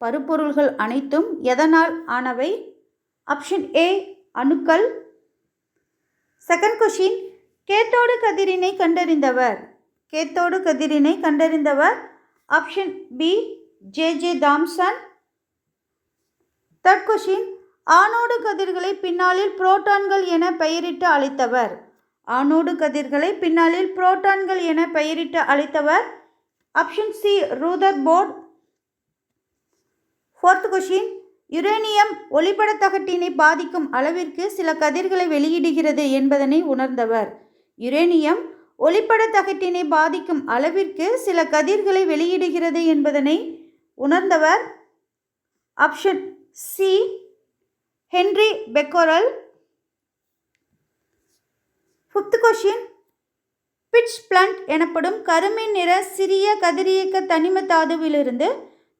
பருப்பொருள்கள் அனைத்தும் எதனால் ஆனவை? ஆப்ஷன் ஏ அணுக்கள் செகண்ட் கொஷின் கேத்தோடு கதிரினை கண்டறிந்தவர். கேத்தோடு கதிரினை கண்டறிந்தவர். Option B J J Thomson third question ஆணோடு கதிர்களை பின்னாளில் புரோட்டான்கள் என பெயரிட்டு அழைத்தவர். ஆணோடு கதிர்களை பின்னாளில் புரோட்டான்கள் என பெயரிட்டு அழைத்தவர். Option C Rutherford fourth question uranium ஒளிப்படத்தகட்டினை பாதிக்கும் அளவிற்கு சில கதிர்களை வெளியிடுகிறது என்பதனை உணர்ந்தவர். யுரேனியம் ஒளிப்படத்தகட்டினை பாதிக்கும் அளவிற்கு சில கதிர்களை வெளியிடுகிறது என்பதனை உணர்ந்தவர். Option C Henri Becquerel fifth question pitchblende எனப்படும் கருமின் நிற சிறிய கதிரியக்க தனிம தாதுவிலிருந்து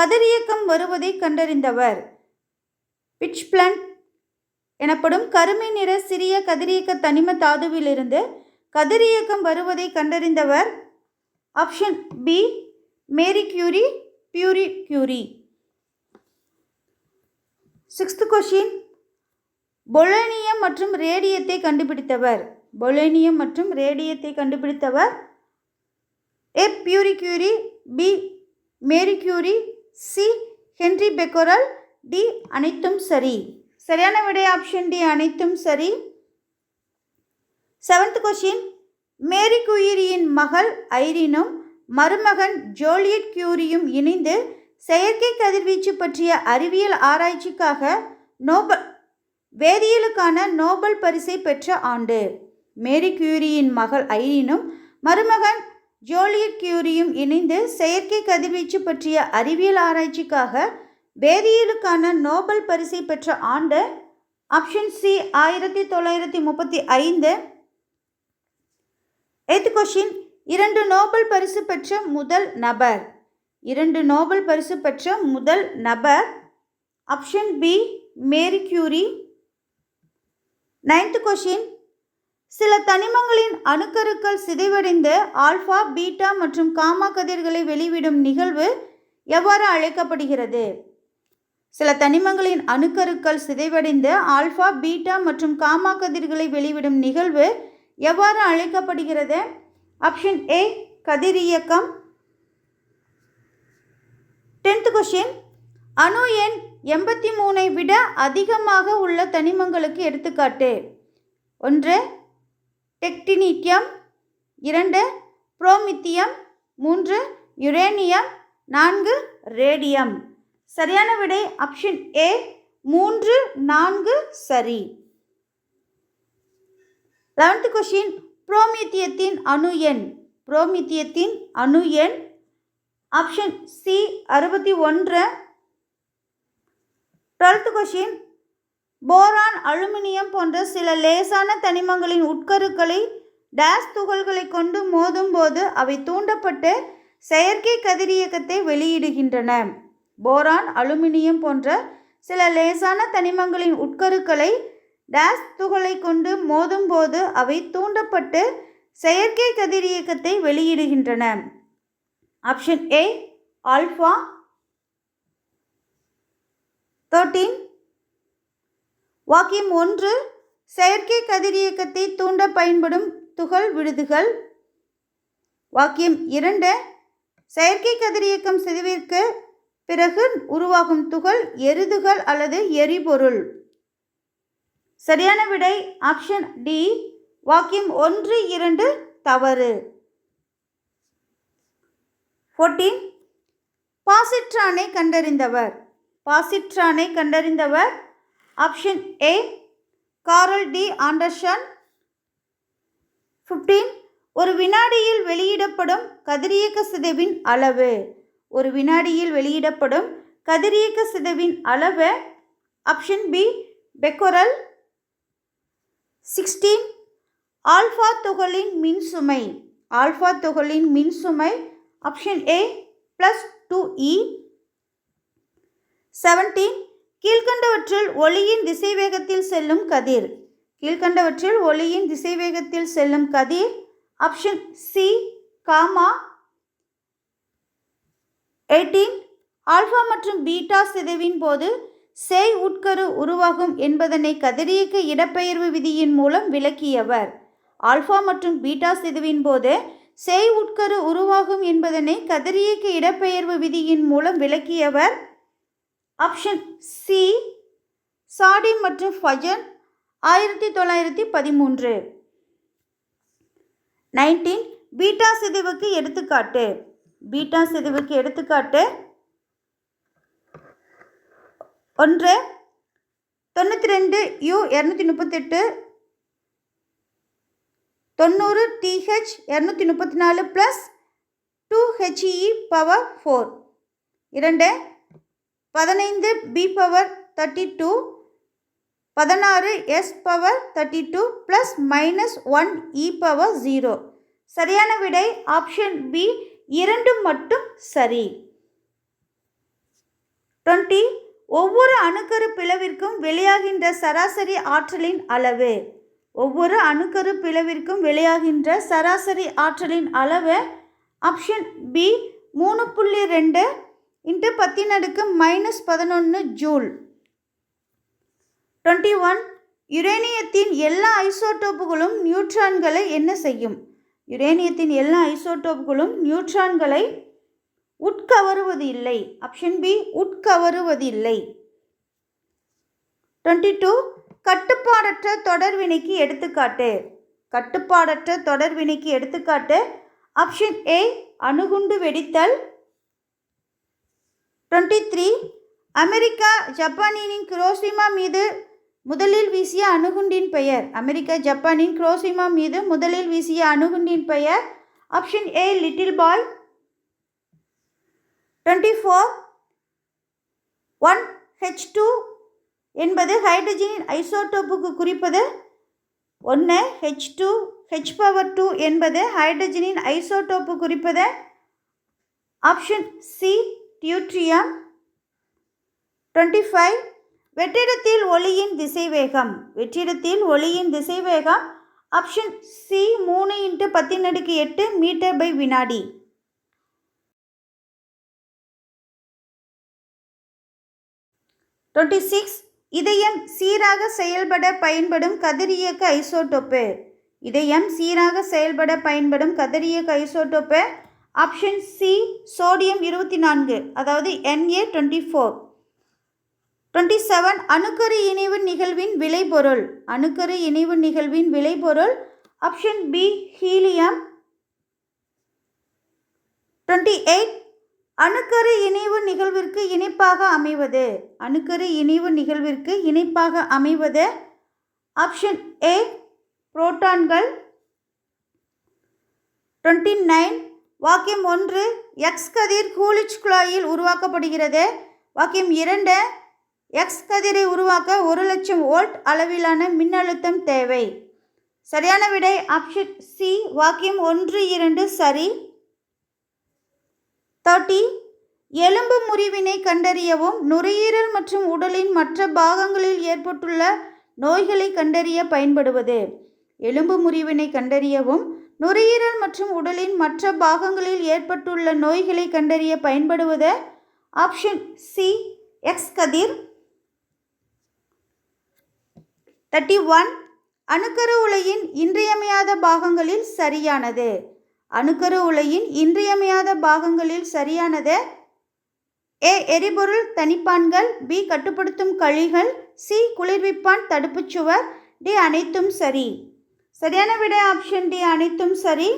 கதிரியக்கம் வருவதை கண்டறிந்தவர். பிட்ச் எனப்படும் கருமை நிற சிறிய கதிரியக்க தனிம தாதுவிலிருந்து கதிரியக்கம் வருவதை கண்டறிந்தவர். Option B Marie Curie Pierre Curie. Sixth question polonium மற்றும் ரேடியத்தை கண்டுபிடித்தவர். பொலேனியம் மற்றும் ரேடியத்தை கண்டுபிடித்தவர். A Pierre Curie B Marie Curie C. Henri Becquerel. D. அனைத்தும் சரி. சரியான விடை ஆப்ஷன் டி. அனைத்தும் சரி. செவன்த் கொஷின் மேரி குயிரியின் மகள் ஐரினும் மருமகன் ஜோலியட் கியூரியும் இணைந்து செயற்கை கதிர்வீச்சு பற்றிய அறிவியல் ஆராய்ச்சிக்காக நோபல் வேதியியலுக்கான நோபல் பரிசை பெற்ற ஆண்டு. மேரி கியூரியின் மகள் ஐரினும் மருமகன் ஜோலியட் கியூரியும் இணைந்து செயற்கை கதிர்வீச்சு பற்றிய அறிவியல் ஆராய்ச்சிக்காக வேதியியலுக்கான நோபல் பரிசை பெற்ற ஆண்டு ஆப்ஷன் சி ஆயிரத்தி தொள்ளாயிரத்தி முப்பத்தி ஐந்து. எய்த் கொஷின் இரண்டு நோபல் பரிசு பெற்ற முதல் நபர். இரண்டு நோபல் பரிசு பெற்ற முதல் நபர். Option B Marie Curie. Ninth question சில தனிமங்களின் அணுக்கருக்கள் சிதைவடைந்து ஆல்ஃபா பீட்டா மற்றும் காமா கதிர்களை வெளிவிடும் நிகழ்வு எவ்வாறு அழைக்கப்படுகிறது? சில தனிமங்களின் அணுக்கருக்கள் சிதைவடைந்து ஆல்ஃபா பீட்டா மற்றும் காமா கதிர்களை வெளிவிடும் நிகழ்வு எவ்வாறு அழைக்கப்படுகிறது? ஆப்ஷன் ஏ கதிரியக்கம் டென்த் கொஷின் அணு எண் எண்பத்தி மூணை விட அதிகமாக உள்ள தனிமங்களுக்கு எடுத்துக்காட்டு. ஒன்று டெக்டினிட்டியம் இரண்டு புரோமித்தியம் மூன்று யுரேனியம் நான்கு ரேடியம். சரியான விடை ஆப்ஷன் ஏ மூன்று நான்கு சரி. லெவன்த் கொஷின் புரோமித்தியத்தின் அணு எண். புரோமித்தியத்தின் அணு எண். ஆப்ஷன் சி அறுபத்தி ஒன்று. டுவெல்த் கொஷின் போரான் அலுமினியம் போன்ற சில லேசான தனிமங்களின் உட்கருக்களை டேஸ் துகள்களை கொண்டு மோதும்போது அவை தூண்டப்பட்டு செயற்கை கதிரியக்கத்தை வெளியிடுகின்றன. போரான் அலுமினியம் போன்ற சில லேசான தனிமங்களின் உட்கருக்களை டேஸ் துகளை கொண்டு மோதும்போது அவை தூண்டப்பட்டு செயற்கை கதிரியக்கத்தை வெளியிடுகின்றன. Option A alpha. தேர்ட்டீன். வாக்கியம் ஒன்று செயற்கை கதிரியக்கத்தை தூண்ட பயன்படும் துகள் விடுதுகள். வாக்கியம் இரண்டு செயற்கை கதிரியக்கம் சிதைவிற்கு பிறகு உருவாகும் துகள் எருதுகள் அல்லது எரிபொருள். சரியான விடை ஆப்ஷன் டி வாக்கியம் ஒன்று இரண்டு தவறு. ஃபோர்டீன் பாசிட்ரானை கண்டறிந்தவர். பாசிட்ரானை கண்டறிந்தவர் option A Carl D Anderson fifteen ஒரு வினாடியில் வெளியிடப்படும் கதிரியக்க சிதைவின் அளவு. ஒரு வினாடியில் வெளியிடப்படும் கதிரியக்க சிதைவின் அளவு. Option B Becquerel sixteen alpha துகளின் மின்சுமை. ஆல்ஃபா துகளின் மின்சுமை. Option A plus two e seventeen கீழ்கண்டவற்றில் ஒளியின் திசைவேகத்தில் செல்லும் கதிர். கீழ்கண்டவற்றில் ஒளியின் திசைவேகத்தில் செல்லும் கதிர். Option C gamma eighteen. Alpha மற்றும் பீட்டா சிதைவின் போது சேய் உட்கரு உருவாகும் என்பதனை கதிரியக்க இடப்பெயர்வு விதியின் மூலம் விளக்கியவர். ஆல்ஃபா மற்றும் பீட்டா சிதைவின் போது சேய் உட்கரு உருவாகும் என்பதனை கதிரியக்க இடப்பெயர்வு விதியின் மூலம் விளக்கியவர் ஆப்ஷன் சி சாடி மற்றும் ஃபஜன் ஆயிரத்தி தொள்ளாயிரத்தி பதிமூன்று. நைன்டீன் பீட்டா சிதைவுக்கு எடுத்துக்காட்டு. பீட்டா சிதைவுக்கு எடுத்துக்காட்டு. ஒன்று தொண்ணூற்றி ரெண்டு யூ இரநூத்தி முப்பத்தெட்டு. தொண்ணூறு டிஹெச் இரநூத்தி முப்பத்தி நாலு plus two H E power four இரண்டு பதினைந்து பி பவர் தேர்ட்டி டூ பதினாறு S power thirty two plus minus one e power zero சரியான விடை ஆப்ஷன் பி இரண்டு மட்டும் சரி. டுவெண்ட்டி ஒவ்வொரு அணுக்கரு பிளவிற்கும் வெளியாகின்ற சராசரி ஆற்றலின் அளவு. ஒவ்வொரு அணுக்கரு பிளவிற்கும் வெளியாகின்ற சராசரி ஆற்றலின் அளவு. ஆப்ஷன் பி மூணு புள்ளி ரெண்டு இன்ட்டு பத்தினடுக்கு மைனஸ் பதினொன்று ஜூல் டுவெண்ட்டி ஒன் யுரேனியத்தின் எல்லா ஐசோடோப்புகளும் நியூட்ரான்களை என்ன செய்யும்? யுரேனியத்தின் எல்லா ஐசோடோப்புகளும் நியூட்ரான்களை உட்கவருவது இல்லை. ஆப்ஷன் பி உட்கவருவது இல்லை. டுவெண்ட்டி டூ கட்டுப்பாடற்ற தொடர்வினைக்கு எடுத்துக்காட்டு. கட்டுப்பாடற்ற தொடர்வினைக்கு எடுத்துக்காட்டு. ஆப்ஷன் ஏ அணுகுண்டு வெடித்தல். டுவெண்ட்டி த்ரீ அமெரிக்கா ஜப்பானின் குரோசிமா மீது முதலில் வீசிய அணுகுண்டின் பெயர். அமெரிக்கா ஜப்பானின் குரோசிமா மீது முதலில் வீசிய அணுகுண்டின் பெயர். Option A Little Boy. Twenty four one H two என்பது ஹைட்ரஜனின் ஐசோடோப்புக்கு குறிப்பது. ஒன்று H two H power two என்பது ஹைட்ரஜனின் ஐசோடோப்பு குறிப்பது. Option C deuterium twenty five. வெற்றிடத்தில் ஒளியின் திசைவேகம். வெற்றிடத்தில் ஒளியின் திசைவேகம் ஆப்ஷன் சி மூணு இன்ட்டு பத்தின் அடுக்கு எட்டு மீட்டர் பை வினாடி. Twenty six. இதயம் சீராக செயல்பட பயன்படும் கதிரியக்க ஐசோடோப்பு. இதயம் சீராக செயல்பட பயன்படும் கதிரியக்க ஐசோடோப்பு ஆப்ஷன் சி சோடியம் இருபத்தி நான்கு அதாவது NA twenty four twenty seven அணுக்கரு இணைவு நிகழ்வின் விளைபொருள். அணுக்கரு இணைவு நிகழ்வின் விளைபொருள். Option B helium. Twenty eight அணுக்கரு இணைவு நிகழ்விற்கு இணைப்பாக அமைவது. அணுக்கரு இணைவு நிகழ்விற்கு இணைப்பாக அமைவது. ஆப்ஷன் ஏ புரோட்டான்கள். டுவெண்ட்டி நைன் வாக்கியம் ஒன்று எக்ஸ் கதிர் கூலிச் குழாயில் உருவாக்கப்படுகிறது. வாக்கியம் இரண்டு எக்ஸ் கதிரை உருவாக்க ஒரு லட்சம் வோல்ட் அளவிலான மின்னழுத்தம் தேவை. சரியான விடை ஆப்ஷன் சி வாக்கியம் ஒன்று இரண்டு சரி. தேர்ட்டி எலும்பு முறிவினை கண்டறியவும் நுரையீரல் மற்றும் உடலின் மற்ற பாகங்களில் ஏற்பட்டுள்ள நோய்களை கண்டறிய பயன்படுவது. எலும்பு முறிவினை கண்டறியவும் நுரையீரல் மற்றும் உடலின் மற்ற பாகங்களில் ஏற்பட்டுள்ள நோய்களை கண்டறிய பயன்படுவது ஆப்ஷன் சி எக்ஸ் கதிர். தேர்ட்டி ஒன் அணுக்கரு உலையின் இன்றியமையாத பாகங்களில் சரியானது. அணுக்கரு உலையின் இன்றியமையாத பாகங்களில் சரியானது. ஏ எரிபொருள் தனிப்பான்கள். பி கட்டுப்படுத்தும் கழிகள். சி குளிர்விப்பான் தடுப்புச் சுவர் டி அனைத்தும் சரி. சரியான விடை ஆப்ஷன் டி அனைத்தும் சரி.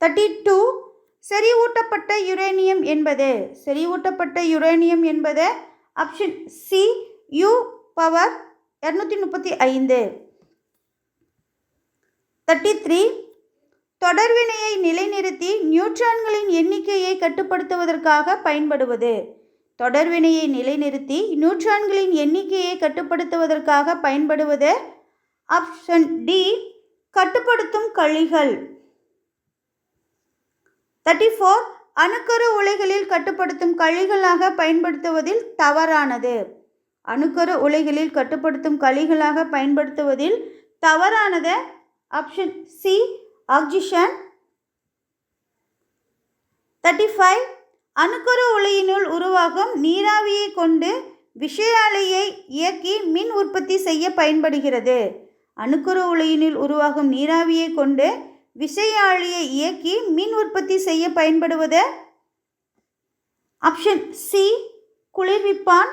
தேர்ட்டி டூ செறிவூட்டப்பட்ட யுரேனியம் என்பது செறிவூட்டப்பட்ட யுரேனியம் என்பது ஆப்ஷன் சி யூ பவர் இரநூத்தி முப்பத்தி ஐந்து. தேர்ட்டி த்ரீ தொடர்வினையை நிலைநிறுத்தி நியூட்ரான்களின் எண்ணிக்கையை கட்டுப்படுத்துவதற்காக பயன்படுவது. தொடர்வினையை நிலைநிறுத்தி நியூட்ரான்களின் எண்ணிக்கையை கட்டுப்படுத்துவதற்காக பயன்படுவது ஆப்ஷன் டி கட்டுப்படுத்தும் கழிகள். தேர்ட்டி ஃபோர் அணுக்கரு உலைகளில் கட்டுப்படுத்தும் கழிகளாக பயன்படுத்துவதில் தவறானது. அணுக்கரு உலைகளில் கட்டுப்படுத்தும் கழிகளாக பயன்படுத்துவதில் தவறானது. ஆப்ஷன் சி ஆக்சிஷன் தேர்ட்டி ஃபைவ் அணுக்கரு உலையினுள் உருவாகும் நீராவியை கொண்டு விஷயாலையை இயக்கி மின் உற்பத்தி செய்ய பயன்படுகிறது. அணுக்கரு உலையினில் உருவாகும் நீராவியை கொண்டு விசையாழியை இயக்கி மின் உற்பத்தி செய்ய பயன்படுவது? ஆப்ஷன் சி குளிர்விப்பான்.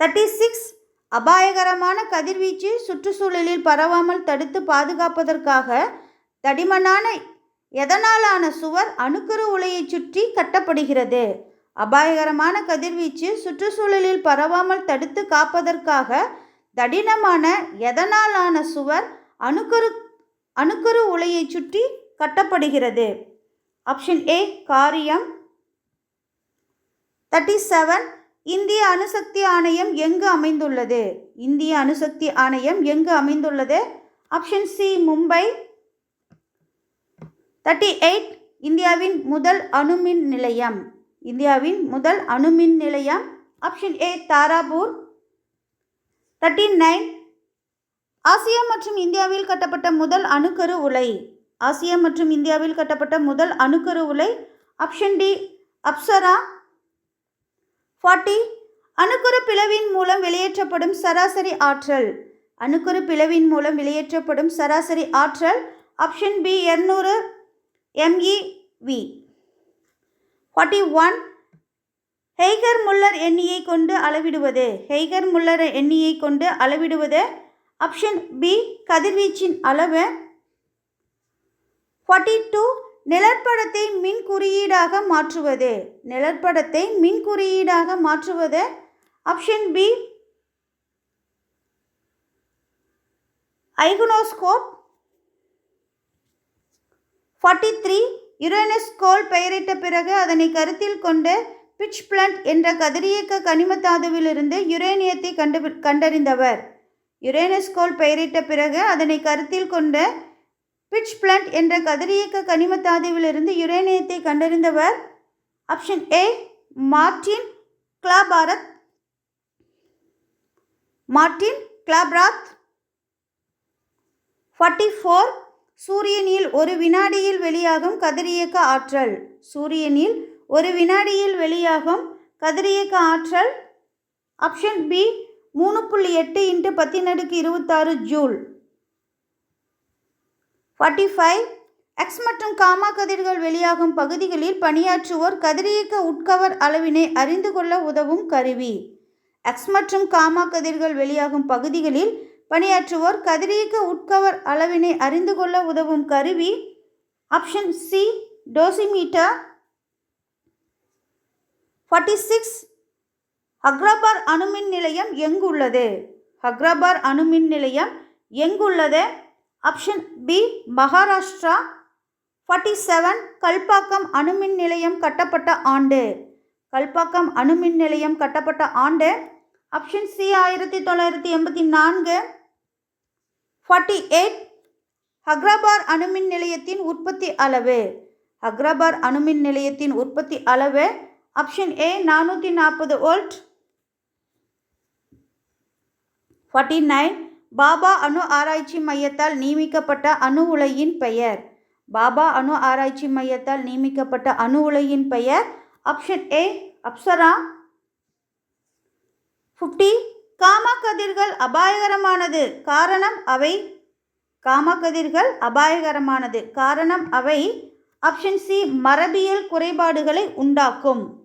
தேர்ட்டி சிக்ஸ் அபாயகரமான கதிர்வீச்சு சுற்றுச்சூழலில் பரவாமல் தடுத்து பாதுகாப்பதற்காக தடிமனான எதனாலான சுவர் அணுக்கரு உலையை சுற்றி கட்டப்படுகிறது? அபாயகரமான கதிர்வீச்சு சுற்றுச்சூழலில் பரவாமல் தடுத்து காப்பதற்காக தடினமான எதனாலான சுவர் அணுக்கரு அணுக்கரு உலையை சுற்றி கட்டப்படுகிறது? ஆப்ஷன் ஏ காரியம். தேர்ட்டி செவன் இந்திய அணுசக்தி ஆணையம் எங்கு அமைந்துள்ளது? இந்திய அணுசக்தி ஆணையம் எங்கு அமைந்துள்ளது? Option C Mumbai. Thirty eight இந்தியாவின் முதல் அணுமின் நிலையம். இந்தியாவின் முதல் அணுமின் நிலையம். Option A Tarapur. Thirty nine Asia மற்றும் இந்தியாவில் கட்டப்பட்ட முதல் அணுக்கரு உலை. ஆசியா மற்றும் இந்தியாவில் கட்டப்பட்ட முதல் அணுக்கரு உலை. ஆப்ஷன் டி அப்சரா ஃபார்ட்டி அணுக்கரு பிளவின் மூலம் வெளியேற்றப்படும் சராசரி ஆற்றல். அணுக்கரு பிளவின் மூலம் வெளியேற்றப்படும் சராசரி ஆற்றல். ஆப்ஷன் பி இரநூறு. MeV forty one Geiger Muller எண்ணியை கொண்டு அளவிடுவது. ஹெய்கர் முல்லர் எண்ணியை கொண்டு அளவிடுவது. ஆப்ஷன் பி கதிர்வீச்சின் அளவு. ஃபார்ட்டி டூ நிழற்படத்தை மின் குறியீடாக மாற்றுவது. நிழற்படத்தை மின் குறியீடாக மாற்றுவது. Option B iconoscope. Forty three Uranus பெயரிட்ட பிறகு அதனை கருத்தில் கொண்டு பிட்ச் பிளண்ட் என்ற கதிரியக்க கனிமத்தாதுவிலிருந்து யுரேனியத்தை கண்டு கண்டறிந்தவர். யுரேனஸ் கோல் பெயரிட்ட பிறகு அதனை கருத்தில் கொண்ட பிட்ச் பிளண்ட் என்ற கதிரியக்க கனிமத்தாதுவிலிருந்து யுரேனியத்தை கண்டறிந்தவர். Option A Martin Klaproth. Martin Klaproth. Forty four சூரியனில் ஒரு வினாடியில் வெளியாகும் கதிரியக்க ஆற்றல். சூரியனில் ஒரு வினாடியில் வெளியாகும் கதிரியக்க ஆற்றல் ஆப்ஷன் பி மூணு புள்ளி எட்டு இன்ட்டு பத்தினடுக்கு இருபத்தாறு ஜூல். ஃபார்ட்டி ஃபைவ் எக்ஸ் மற்றும் காமா கதிர்கள் வெளியாகும் பகுதிகளில் பணியாற்றுவோர் கதிரியக்க உட்கவர் அளவினை அறிந்து கொள்ள உதவும் கருவி. எக்ஸ் மற்றும் காமா கதிர்கள் வெளியாகும் பகுதிகளில் பணியாற்றுவோர் கதிரியக்க உட்கவர் அளவினை அறிந்து கொள்ள உதவும் கருவி. Option C dosimeter forty six அக்ராபார் அணுமின் நிலையம் எங்குள்ளது? அக்ராபார் அணுமின் நிலையம் எங்குள்ளது? Option B Maharashtra. Forty seven Kalpakkam அணுமின் நிலையம் கட்டப்பட்ட ஆண்டு. கல்பாக்கம் அணுமின் நிலையம் கட்டப்பட்ட ஆண்டு. ஆப்ஷன் சி ஆயிரத்தி தொள்ளாயிரத்தி எண்பத்தி நான்கு. ஃபார்ட்டி எயிட் ஹக்ராபார் அணுமின் நிலையத்தின் உற்பத்தி அளவு. அக்ராபார் அணுமின் நிலையத்தின் உற்பத்தி அளவு ஆப்ஷன் ஏ நானூற்றி நாற்பது வோல்ட் ஃபார்ட்டி நைன் பாபா அணு ஆராய்ச்சி மையத்தால் நியமிக்கப்பட்ட அணு உலையின் பெயர். பாபா அணு ஆராய்ச்சி மையத்தால் நியமிக்கப்பட்ட அணு உலையின் பெயர். Option A Apsara. Fifty gamma கதிர்கள் அபாயகரமானது. காரணம் அவை காமா கதிர்கள் அபாயகரமானது. காரணம் அவை. ஆப்ஷன் சி மரபியல் குறைபாடுகளை உண்டாக்கும்.